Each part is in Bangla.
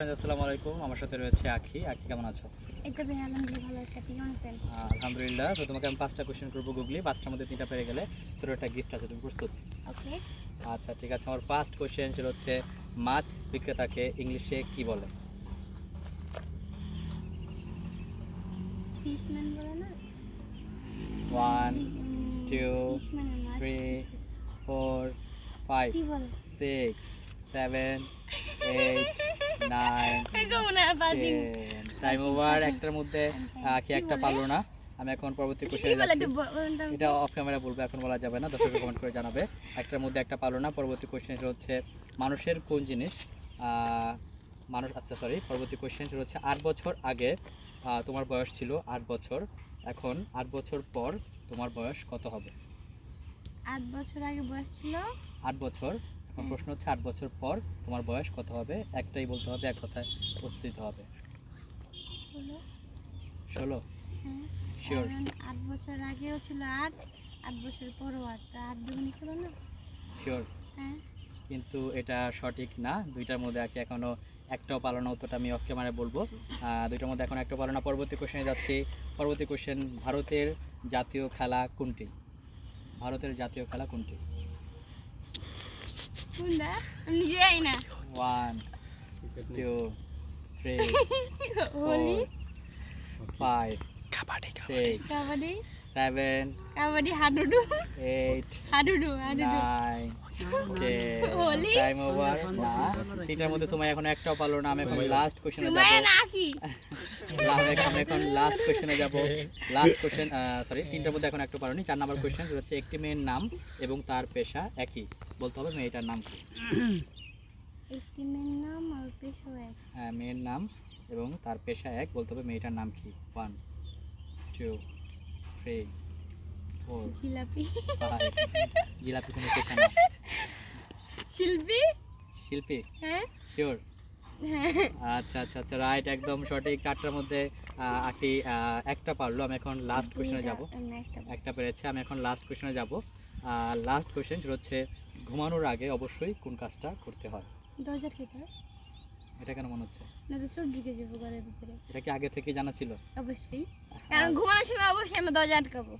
আসসালামু আলাইকুম। আমার সাথে রয়েছে আখি। আখি কেমন আছো? আলহামদুলিল্লাহ তো তোমাকে আমি পাঁচটা কোশ্চেন করব গুগলি পাঁচটার মধ্যে তিনটা পেরে গেলে ছোটো একটা গিফট আছে তুমি প্রস্তুত? ওকে আচ্ছা ঠিক আছে। আমার ফার্স্ট কোশ্চেন সেটা হচ্ছে মাছ বিক্রেতাকে ইংলিশে কি বলে? ফিশম্যান বলে না? ওয়ান মাছ। Three four five six seven eight nine time over একটার মধ্যে আখি একটা পারল না। আমি এখন পরবর্তী কোশ্চেনে যাচ্ছি। এটা অফ ক্যামেরা বলব এখন বলা যাবে না দর্শক কমেন্ট করে জানাবে। একটার মধ্যে একটা পারল না পরবর্তী কোশ্চেন হচ্ছে মানুষের কোন জিনিস আহ, মানুষ আচ্ছা সরি পরবর্তী কোশ্চেন হচ্ছে আট বছর আগে আহ, তোমার বয়স ছিল আট বছর এখন আট বছর পর তোমার বয়স কত হবে? আট বছর আগে বয়স ছিল? আট বছর। প্রশ্ন হচ্ছে আট বছর পর তোমার বয়স কত হবে? একটাই বলতে হবে এক কথায় উত্তর দিতে হবে। ষোলো। হ্যাঁ শিওর কারণ আট বছর আগেও ছিল আট আট বছর পরও আট। আট দুগুনি ছিল না শিওর হ্যাঁ। কিন্তু এটা সঠিক না। দুইটার মধ্যে আগে এখনও একটাও পালনা উত্তরটা আমি অফ ক্যামেরায় বলব। দুইটার মধ্যে এখন একটা পালনা পরবর্তী কোশ্চেনে যাচ্ছি। পরবর্তী কোশ্চেন ভারতের জাতীয় খেলা কোনটি? ভারতের জাতীয় খেলা কোনটি? কোনটা আমি নিজে যাই না one two three Holi five six kabaddi seven kabaddi হাডুডু এইট হাডুডু হাডুডু নাইন টেন টাইম ওভার না তিনটার মধ্যে সময় এখন একটাও পারল না আমি এখন লাস্ট কোশ্চেনে যাব। নাকি? লাস্ট এখন লাস্ট কোশ্চেনে যাব। লাস্ট কোশ্চেন সরি তিনটার মধ্যে এখন একটা পারোনি চার নাম্বার কোশ্চেন হচ্ছে একটি মেয়ের নাম এবং তার পেশা একই। বলতে হবে মেয়েটার নাম কি? একটি মেয়ের নাম আর পেশো এক। হ্যাঁ, মেয়ের নাম এবং তার পেশা এক বলতে হবে মেয়েটার নাম কি? One two three four jilapi. Jilapi কোনো পেশা না। শিল্পী? শিল্পী? হ্যাঁ। শিওর আচ্ছা আচ্ছা আচ্ছা রাইট একদম সঠিক। চারটার মধ্যে আখি একটা পারল। আমি এখন লাস্ট কোশ্চেনে যাব। একটা পেরেছে। আমি এখন লাস্ট কোশ্চেনে যাব। লাস্ট কোশ্চেন হচ্ছে ঘুমানোর আগে অবশ্যই কোন কাজটা করতে হয়? দরজা খেতে এটা কেন মনে হচ্ছে? না তো চোর ঢুকে যাব ঘরের ভিতরে। এটা কি আগে থেকে জানা ছিল? অবশ্যই। কারণ ঘুমানোর সময় অবশ্যই আমি দরজা আটকাবো।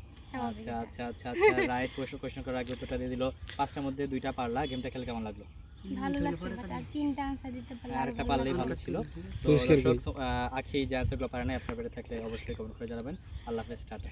আচ্ছা আচ্ছা আচ্ছা আচ্ছা রাইট কোশ্চেন কোশ্চেন করার আগে উত্তরটা দিয়ে দিল। পাঁচটার মধ্যে দুইটা পারলা গেমটা খেলে কেমন লাগল? ভালো লাগছে but আর তিনটা আনসার দিতে পারলে আর একটা পারলেই ভালো ছিল। তো পুরস্কার দর্শক আহ, আখি যে অ্যান্সারগুলো পারে না আপনার থাকলে অবশ্যই কমেন্ট করে জানাবেন। আল্লাহ হাফেজ টাটা।